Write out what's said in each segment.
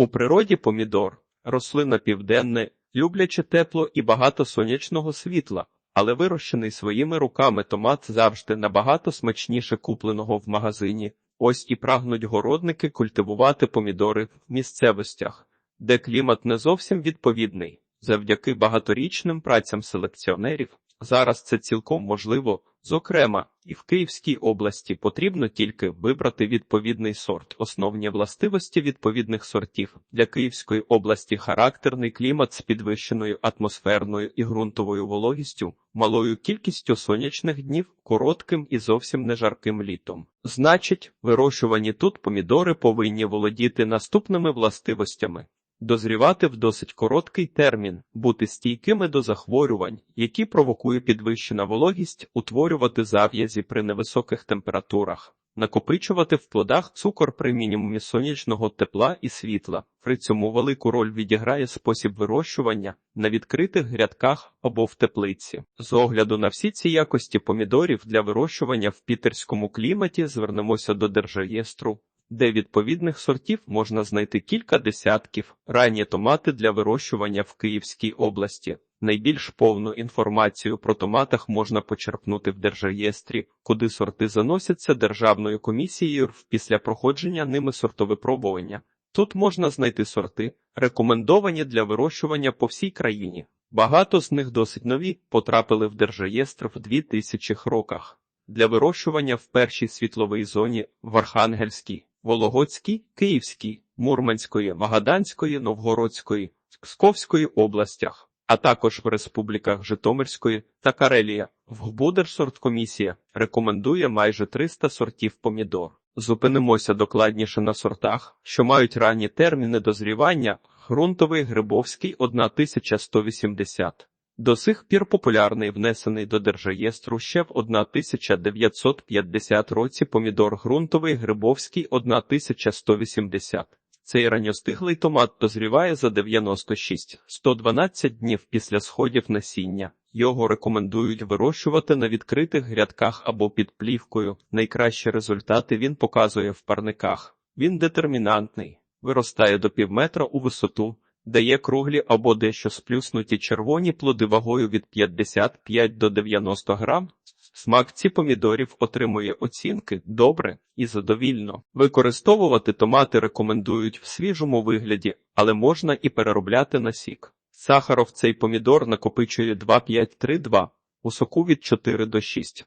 У природі помідор рослина південне, любляче тепло і багато сонячного світла, але вирощений своїми руками томат завжди набагато смачніше купленого в магазині. Ось і прагнуть городники культивувати помідори в місцевостях, де клімат не зовсім відповідний. Завдяки багаторічним працям селекціонерів зараз це цілком можливо. Зокрема, і в Київській області потрібно тільки вибрати відповідний сорт. Основні властивості відповідних сортів для Київської області характерний клімат з підвищеною атмосферною і ґрунтовою вологістю, малою кількістю сонячних днів, коротким і зовсім не жарким літом. Значить, вирощувані тут помідори повинні володіти наступними властивостями. Дозрівати в досить короткий термін, бути стійкими до захворювань, які провокує підвищена вологість, утворювати зав'язі при невисоких температурах, накопичувати в плодах цукор при мінімумі сонячного тепла і світла. При цьому велику роль відіграє спосіб вирощування на відкритих грядках або в теплиці. З огляду на всі ці якості помідорів для вирощування в пітерському кліматі звернемося до держреєстру де відповідних сортів можна знайти кілька десятків ранні томати для вирощування в Київській області. Найбільш повну інформацію про томатах можна почерпнути в держреєстрі, куди сорти заносяться Державною комісією після проходження ними сортовипробування. Тут можна знайти сорти, рекомендовані для вирощування по всій країні. Багато з них досить нові потрапили в держреєстр в 2000 роках. Для вирощування в першій світловій зоні в Архангельській, Вологодській, Київській, Мурманської, Магаданської, Новгородської, Псковської областях, а також в республіках Житомирської та Карелія. Вбудержсорткомісія рекомендує майже 300 сортів помідор. Зупинимося докладніше на сортах, що мають ранні терміни дозрівання. Грунтовий Грибовський 1180. До сих пір популярний внесений до держреєстру ще в 1950 році помідор ґрунтовий Грибовський 1180. Цей ранньостиглий томат дозріває за 96-112 днів після сходів насіння. Його рекомендують вирощувати на відкритих грядках або під плівкою. Найкращі результати він показує в парниках. Він детермінантний, виростає до півметра у висоту дає круглі або дещо сплюснуті червоні плоди вагою від 55 до 90 грам. Смак ці помідорів отримує оцінки добре і задовільно. Використовувати томати рекомендують в свіжому вигляді, але можна і переробляти на сік. Сахаров цей помідор накопичує 2,5-3,2, у соку від 4 до 6.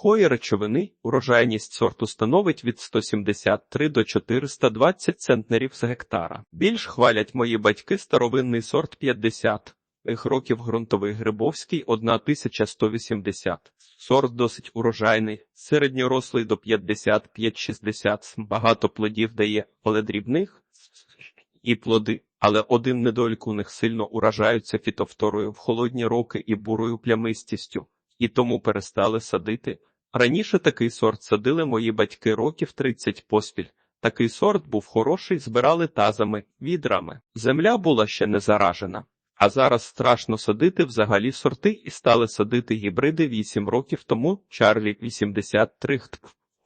Сухої речовини урожайність сорту становить від 173 до 420 центнерів з гектара. Більш хвалять мої батьки старовинний сорт 50. Їх років ґрунтовий Грибовський 1180. Сорт досить урожайний, середньорослий до 55-60, багато плодів дає, але дрібних і плоди. Але один недолік у них сильно уражаються фітофторою в холодні роки і бурою плямистістю, і тому перестали садити. Раніше такий сорт садили мої батьки років 30 поспіль. Такий сорт був хороший, збирали тазами, відрами. Земля була ще не заражена. А зараз страшно садити взагалі сорти і стали садити гібриди 8 років тому Чарлі 83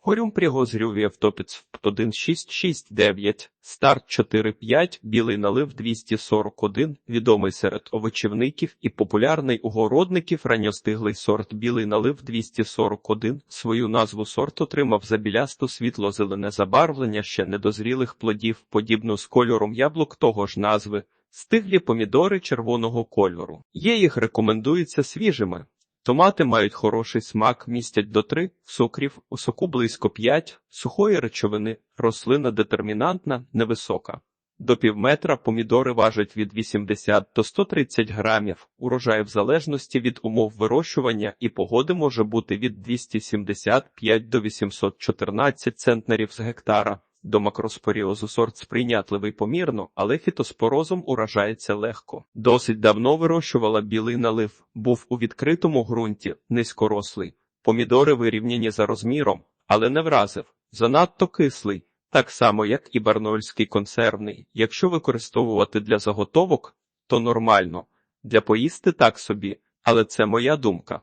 Хорюм пригозрювів топіц 1669, старт 45, білий налив 241, відомий серед овочівників і популярний у городників ранньостиглий сорт білий налив 241. Свою назву сорт отримав за білясту світло-зелене забарвлення ще недозрілих плодів, подібно з кольором яблук того ж назви. Стиглі помідори червоного кольору. Є їх рекомендується свіжими. Томати мають хороший смак, містять до 3 цукрів, у соку близько 5, сухої речовини, рослина детермінантна, невисока. До півметра помідори важать від 80 до 130 грамів, урожай в залежності від умов вирощування і погоди може бути від 275 до 814 центнерів з гектара. До макроспоріозу сорт сприйнятливий помірно, але фітоспорозом уражається легко. Досить давно вирощувала білий налив, був у відкритому ґрунті, низькорослий. Помідори вирівняні за розміром, але не вразив. Занадто кислий, так само, як і барнольський консервний. Якщо використовувати для заготовок, то нормально. Для поїсти так собі, але це моя думка.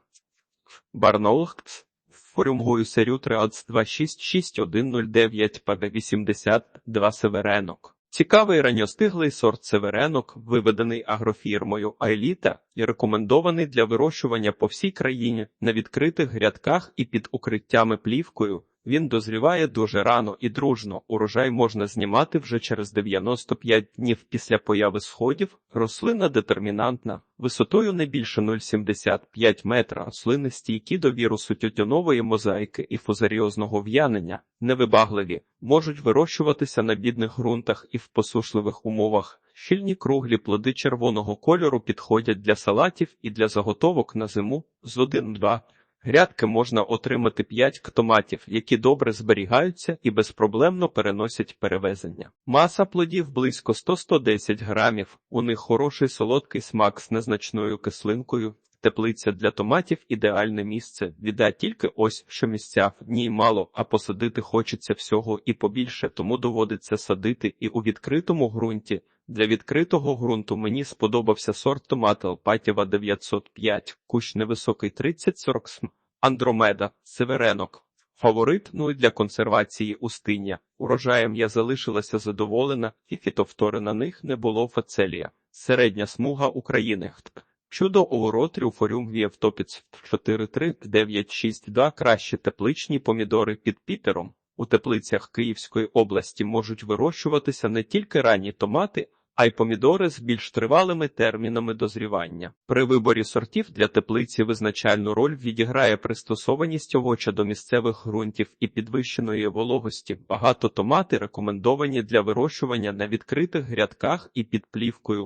Барнолхтс Форумгою серю 3 266 109 ПВ 82 Северенок. Цікавий ранньостиглий сорт северенок, виведений агрофірмою Айліта і рекомендований для вирощування по всій країні на відкритих грядках і під укриттями плівкою. Він дозріває дуже рано і дружно. Урожай можна знімати вже через 95 днів після появи сходів. Рослина детермінантна, висотою не більше 0,75 метра. Рослини стійкі до вірусу тютюнової мозаїки і фузаріозного в'янення, невибагливі, можуть вирощуватися на бідних ґрунтах і в посушливих умовах. Щільні круглі плоди червоного кольору підходять для салатів і для заготовок на зиму з 1-2. Грядки можна отримати 5 томатів, які добре зберігаються і безпроблемно переносять перевезення. Маса плодів близько 100-110 грамів. У них хороший солодкий смак з незначною кислинкою. Теплиця для томатів ідеальне місце. Віда тільки ось що місця в ній мало, а посадити хочеться всього і побільше, тому доводиться садити і у відкритому ґрунті. Для відкритого ґрунту мені сподобався сорт томата Алпатєва 905, кущ невисокий 30-40 см, Андромеда, Северенок. Фаворит, ну і для консервації устиння. Урожаєм я залишилася задоволена, і фітофтори на них не було фацелія. Середня смуга України. Чудо урод Трюфоріум Вієвтопіц 43962 кращі тепличні помідори під Пітером. У теплицях Київської області можуть вирощуватися не тільки ранні томати, а й помідори з більш тривалими термінами дозрівання. При виборі сортів для теплиці визначальну роль відіграє пристосованість овоча до місцевих ґрунтів і підвищеної вологості. Багато томати рекомендовані для вирощування на відкритих грядках і під плівкою.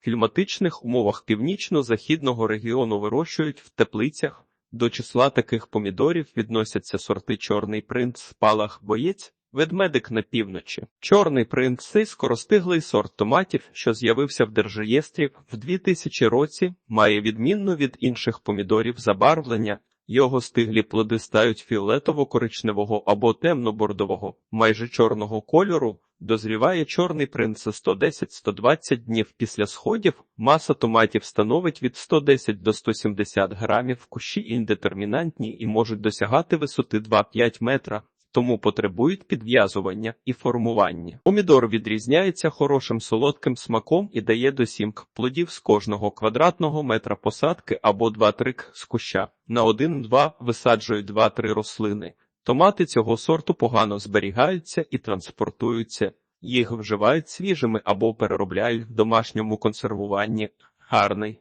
В кліматичних умовах північно-західного регіону вирощують в теплицях. До числа таких помідорів відносяться сорти Чорний принц, спалах, боєць, ведмедик на півночі. Чорний принц скоростиглий сорт томатів, що з'явився в держреєстрі в 2000 році, має відмінну від інших помідорів забарвлення. Його стиглі плоди стають фіолетово-коричневого або темно-бордового, майже чорного кольору. Дозріває чорний принц за 110-120 днів після сходів. Маса томатів становить від 110 до 170 грамів, кущі індетермінантні і можуть досягати висоти 2-5 метра, тому потребують підв'язування і формування. Помідор відрізняється хорошим солодким смаком і дає до 7 плодів з кожного квадратного метра посадки або 2-3 з куща. На 1-2 висаджують 2-3 рослини. Томати цього сорту погано зберігаються і транспортуються, їх вживають свіжими або переробляють в домашньому консервуванні. Гарний.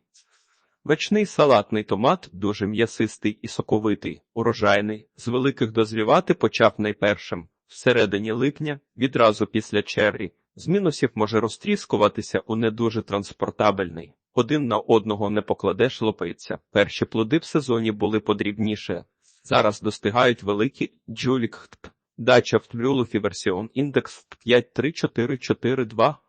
Вечний салатний томат дуже м'ясистий і соковитий, урожайний, з великих дозрівати почав найпершим. Всередині липня, відразу після черрі, з мінусів може розтріскуватися у не дуже транспортабельний. Один на одного не покладеш лопиться. Перші плоди в сезоні були подрібніше. Зараз достигають великі джулік дача в Тлюлуфі версіон індекс 53442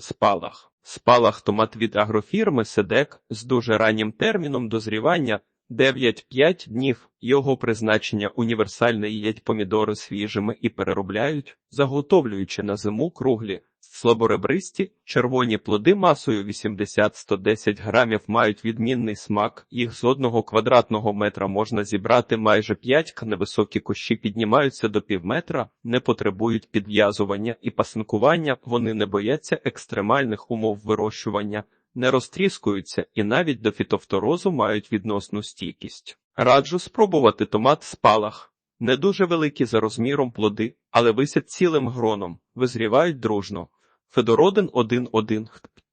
спалах. Спалах томат від агрофірми Седек з дуже раннім терміном дозрівання 9-5 днів. Його призначення універсальне їдять помідори свіжими і переробляють, заготовлюючи на зиму круглі. Слаборебристі, червоні плоди масою 80-110 грамів мають відмінний смак, їх з одного квадратного метра можна зібрати майже 5 невисокі кущі піднімаються до півметра, не потребують підв'язування і пасинкування, вони не бояться екстремальних умов вирощування, не розтріскуються і навіть до фітофторозу мають відносну стійкість. Раджу спробувати томат спалах. Не дуже великі за розміром плоди, але висять цілим гроном, визрівають дружно. Федородин 1.1.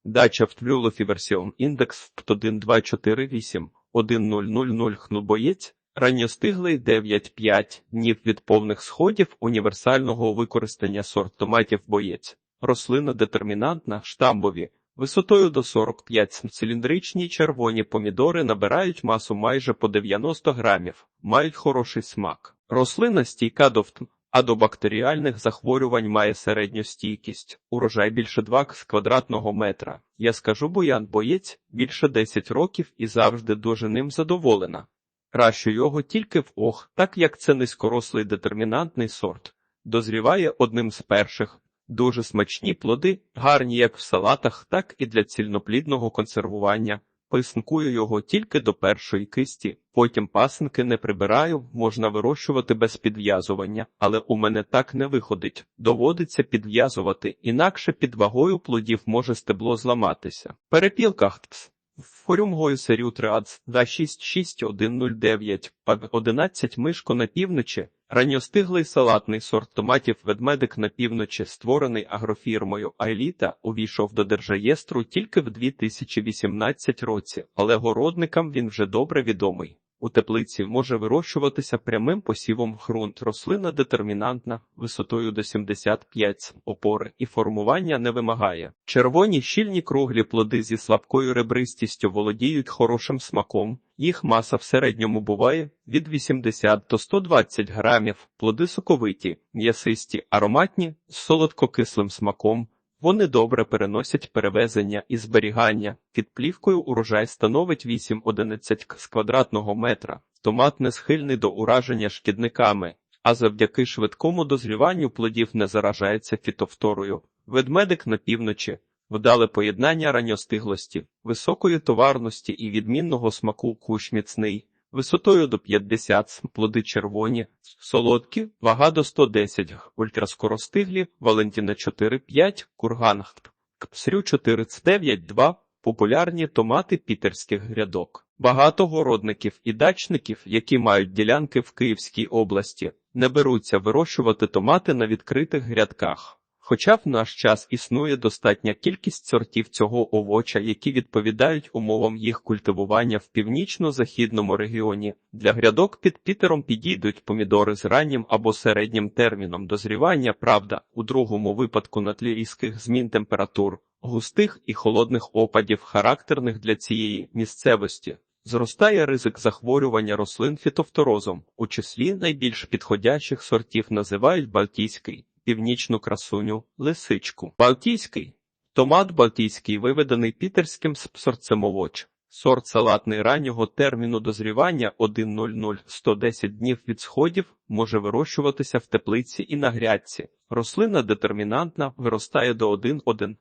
Дача в Тлюлофі версіон індекс 1248 1000 хнубоєць. Ранньостиглий 9-5 днів від повних сходів універсального використання сорт томатів боєць. Рослина детермінантна, штамбові. Висотою до 45 см циліндричні червоні помідори набирають масу майже по 90 грамів, мають хороший смак. Рослина стійка до втм, а до бактеріальних захворювань має середню стійкість. Урожай більше 2 з квадратного метра. Я скажу боян боєць більше 10 років і завжди дуже ним задоволена. Кращу його тільки в ох, так як це низькорослий детермінантний сорт. Дозріває одним з перших. Дуже смачні плоди, гарні як в салатах, так і для цільноплідного консервування. Писнкую його тільки до першої кисті, потім пасинки не прибираю, можна вирощувати без підв'язування, але у мене так не виходить. Доводиться підв'язувати, інакше під вагою плодів може стебло зламатися. Перепілка ХТПС. Форюмгою серію Триадс 2661109, ПАГ 11 мишко на півночі, ранньостиглий салатний сорт томатів ведмедик на півночі, створений агрофірмою Айліта, увійшов до держаєстру тільки в 2018 році, але городникам він вже добре відомий. У теплиці може вирощуватися прямим посівом ґрунт. Рослина детермінантна, висотою до 75 см, опори і формування не вимагає. Червоні щільні круглі плоди зі слабкою ребристістю володіють хорошим смаком. Їх маса в середньому буває від 80 до 120 грамів. Плоди соковиті, м'ясисті, ароматні, з солодкокислим смаком. Вони добре переносять перевезення і зберігання. Під плівкою урожай становить 8-11 з квадратного метра. Томат не схильний до ураження шкідниками, а завдяки швидкому дозріванню плодів не заражається фітофторою. Ведмедик на півночі. Вдале поєднання ранньостиглості, високої товарності і відмінного смаку кущ міцний, висотою до 50 см, плоди червоні, солодкі, вага до 110 г, ультраскоростиглі, Валентіна 4-5, курган Кпсрю 4-9-2, популярні томати пітерських грядок. Багато городників і дачників, які мають ділянки в Київській області, не беруться вирощувати томати на відкритих грядках. Хоча в наш час існує достатня кількість сортів цього овоча, які відповідають умовам їх культивування в північно-західному регіоні, для грядок під Пітером підійдуть помідори з раннім або середнім терміном дозрівання, правда, у другому випадку на тлі різких змін температур, густих і холодних опадів, характерних для цієї місцевості. Зростає ризик захворювання рослин фітофторозом, у числі найбільш підходящих сортів називають Балтійський північну красуню, лисичку. Балтійський томат Балтійський виведений пітерським сорцем овоч. Сорт салатний раннього терміну дозрівання 1.00-110 днів від сходів може вирощуватися в теплиці і на грядці. Рослина детермінантна виростає до 1-1-2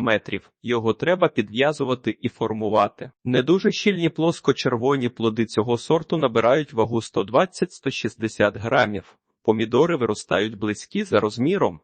метрів. Його треба підв'язувати і формувати. Не дуже щільні плоско-червоні плоди цього сорту набирають вагу 120-160 грамів. Помідори виростають близькі за розміром.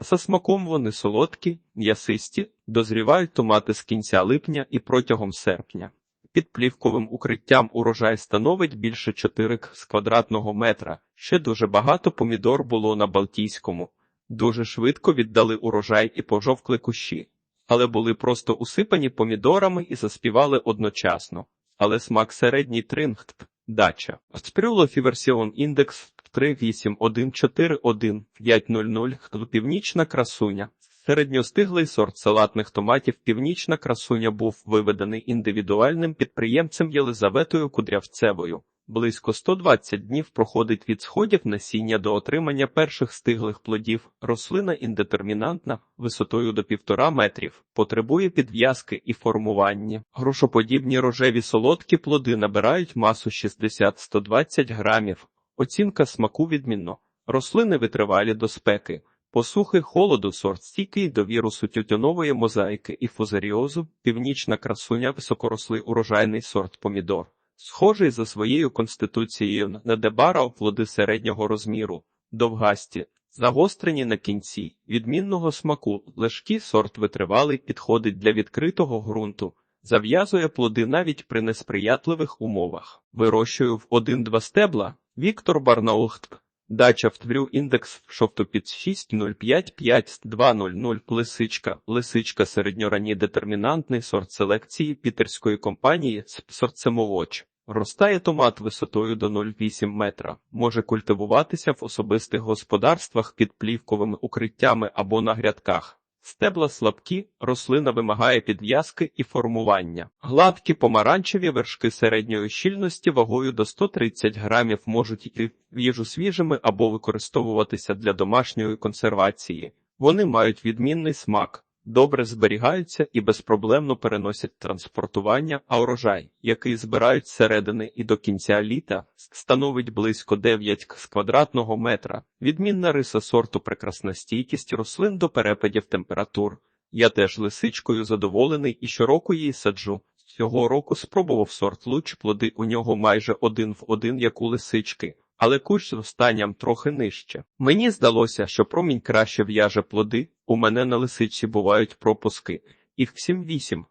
За смаком вони солодкі, м'ясисті, дозрівають томати з кінця липня і протягом серпня. Під плівковим укриттям урожай становить більше 4 з квадратного метра. Ще дуже багато помідор було на Балтійському. Дуже швидко віддали урожай і пожовкли кущі, але були просто усипані помідорами і заспівали одночасно. Але смак середній трингт, дача. Спрюло фіверсіон індекс 38141 північна красуня. Середньостиглий сорт салатних томатів Північна красуня був виведений індивідуальним підприємцем Єлизаветою Кудрявцевою. Близько 120 днів проходить від сходів насіння до отримання перших стиглих плодів. Рослина індетермінантна, висотою до півтора метрів, потребує підв'язки і формування. Грошоподібні рожеві солодкі плоди набирають масу 60-120 грамів. Оцінка смаку відмінно. Рослини витривалі до спеки. Посухи холоду сорт стійкий до вірусу тютюнової мозаїки і фузаріозу, північна красуня високорослий урожайний сорт помідор. Схожий за своєю конституцією на дебара плоди середнього розміру, довгасті, загострені на кінці, відмінного смаку, лежкий сорт витривалий підходить для відкритого ґрунту, зав'язує плоди навіть при несприятливих умовах. Вирощую в один-два стебла Віктор Барнаухт. Дача в тврю індекс шовтопід 6055-200 лисичка. Лисичка середньоранній детермінантний сорт селекції пітерської компанії з сортцемовоч. Ростає томат висотою до 0,8 метра. Може культивуватися в особистих господарствах під плівковими укриттями або на грядках. Стебла слабкі, рослина вимагає підв'язки і формування. Гладкі помаранчеві вершки середньої щільності вагою до 130 грамів можуть йти в їжу свіжими або використовуватися для домашньої консервації. Вони мають відмінний смак, добре зберігаються і безпроблемно переносять транспортування, а урожай, який збирають зсередини і до кінця літа, становить близько 9 з квадратного метра. Відмінна риса сорту прекрасна стійкість рослин до перепадів температур. Я теж лисичкою задоволений і щороку її саджу. Цього року спробував сорт луч, плоди у нього майже один в один, як у лисички, але кущ з останням трохи нижче. Мені здалося, що промінь краще в'яже плоди, у мене на лисичці бувають пропуски, і в 7-8.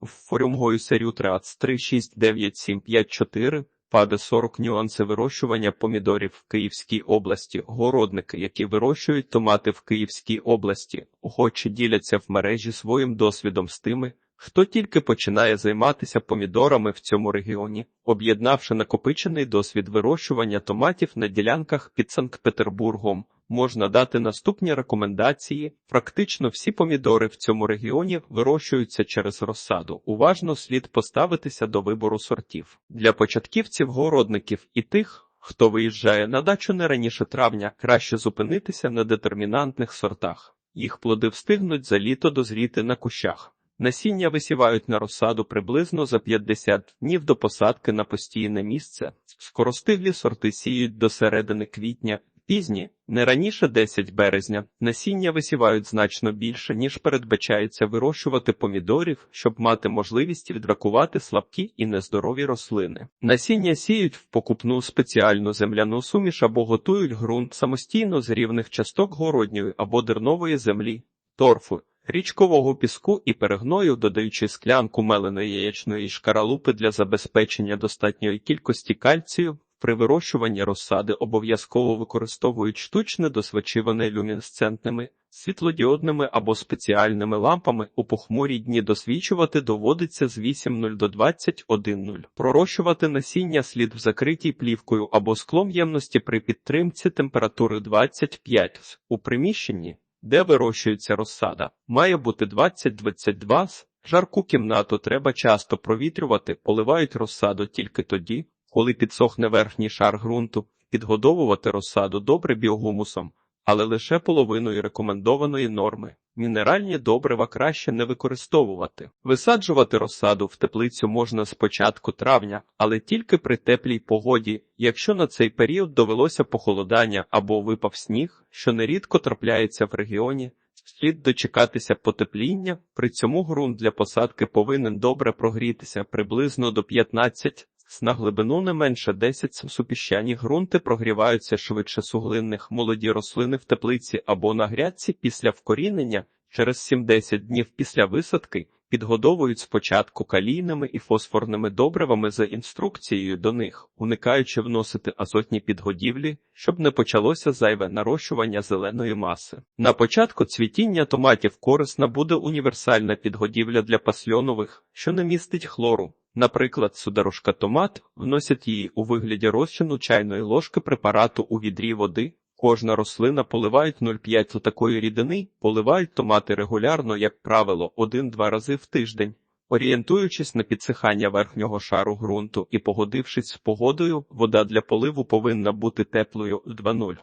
В форюмгою серію 3 3, 6, 9, 7, 5, 4, паде 40 нюанси вирощування помідорів в Київській області. Городники, які вирощують томати в Київській області, охоче діляться в мережі своїм досвідом з тими, хто тільки починає займатися помідорами в цьому регіоні, об'єднавши накопичений досвід вирощування томатів на ділянках під Санкт-Петербургом. Можна дати наступні рекомендації. Практично всі помідори в цьому регіоні вирощуються через розсаду. Уважно слід поставитися до вибору сортів. Для початківців, городників і тих, хто виїжджає на дачу не раніше травня, краще зупинитися на детермінантних сортах. Їх плоди встигнуть за літо дозріти на кущах. Насіння висівають на розсаду приблизно за 50 днів до посадки на постійне місце. Скоростиглі сорти сіють до середини квітня, пізні, не раніше 10 березня. Насіння висівають значно більше, ніж передбачається вирощувати помідорів, щоб мати можливість відракувати слабкі і нездорові рослини. Насіння сіють в покупну спеціальну земляну суміш або готують ґрунт самостійно з рівних часток городньої або дернової землі, торфу річкового піску і перегною, додаючи склянку меленої яєчної шкаралупи для забезпечення достатньої кількості кальцію. При вирощуванні розсади обов'язково використовують штучне досвечиване люмінесцентними, світлодіодними або спеціальними лампами у похмурі дні досвічувати доводиться з 8.0 до 21.0. Пророщувати насіння слід в закритій плівкою або склом ємності при підтримці температури 25 у приміщенні де вирощується розсада, має бути 20-22 с. Жарку кімнату треба часто провітрювати, поливають розсаду тільки тоді, коли підсохне верхній шар ґрунту, підгодовувати розсаду добре біогумусом, але лише половиною рекомендованої норми. Мінеральні добрива краще не використовувати. Висаджувати розсаду в теплицю можна з початку травня, але тільки при теплій погоді, якщо на цей період довелося похолодання або випав сніг, що нерідко трапляється в регіоні. Слід дочекатися потепління, при цьому ґрунт для посадки повинен добре прогрітися приблизно до 15 на глибину не менше 10 супіщані ґрунти прогріваються швидше суглинних молоді рослини в теплиці або на грядці після вкорінення через 7-10 днів після висадки підгодовують спочатку калійними і фосфорними добривами за інструкцією до них, уникаючи вносити азотні підгодівлі, щоб не почалося зайве нарощування зеленої маси. На початку цвітіння томатів корисна буде універсальна підгодівля для пасльонових, що не містить хлору. Наприклад, сударошка томат вносять її у вигляді розчину чайної ложки препарату у відрі води. Кожна рослина поливають 0,5 такої рідини, поливають томати регулярно, як правило, один-два рази в тиждень. Орієнтуючись на підсихання верхнього шару ґрунту і погодившись з погодою, вода для поливу повинна бути теплою 2,0.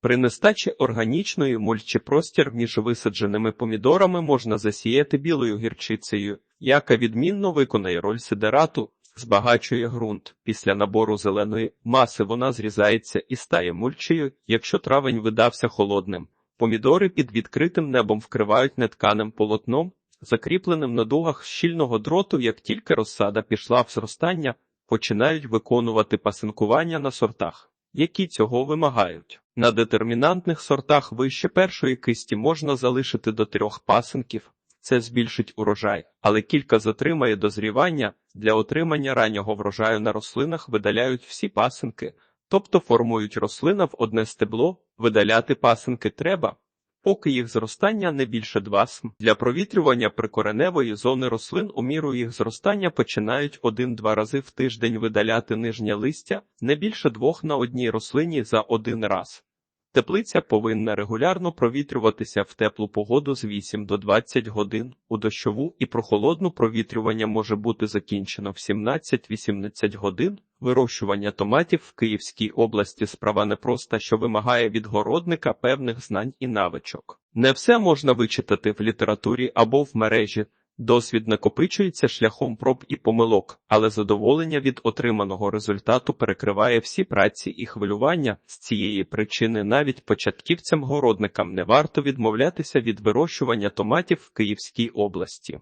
При нестачі органічної мульчі простір між висадженими помідорами можна засіяти білою гірчицею, яка відмінно виконає роль сидерату, збагачує ґрунт. Після набору зеленої маси вона зрізається і стає мульчею, якщо травень видався холодним. Помідори під відкритим небом вкривають нетканим полотном, закріпленим на дугах щільного дроту, як тільки розсада пішла в зростання, починають виконувати пасинкування на сортах, які цього вимагають. На детермінантних сортах вище першої кисті можна залишити до трьох пасинків. Це збільшить урожай, але кілька затримає дозрівання. Для отримання раннього врожаю на рослинах видаляють всі пасинки, тобто формують рослина в одне стебло, видаляти пасинки треба, поки їх зростання не більше 2 см. Для провітрювання прикореневої зони рослин у міру їх зростання починають один-два рази в тиждень видаляти нижнє листя, не більше двох на одній рослині за один раз. Теплиця повинна регулярно провітрюватися в теплу погоду з 8 до 20 годин. У дощову і прохолодну провітрювання може бути закінчено в 17-18 годин. Вирощування томатів в Київській області справа непроста, що вимагає від городника певних знань і навичок. Не все можна вичитати в літературі або в мережі. Досвід накопичується шляхом проб і помилок, але задоволення від отриманого результату перекриває всі праці і хвилювання. З цієї причини навіть початківцям-городникам не варто відмовлятися від вирощування томатів в Київській області.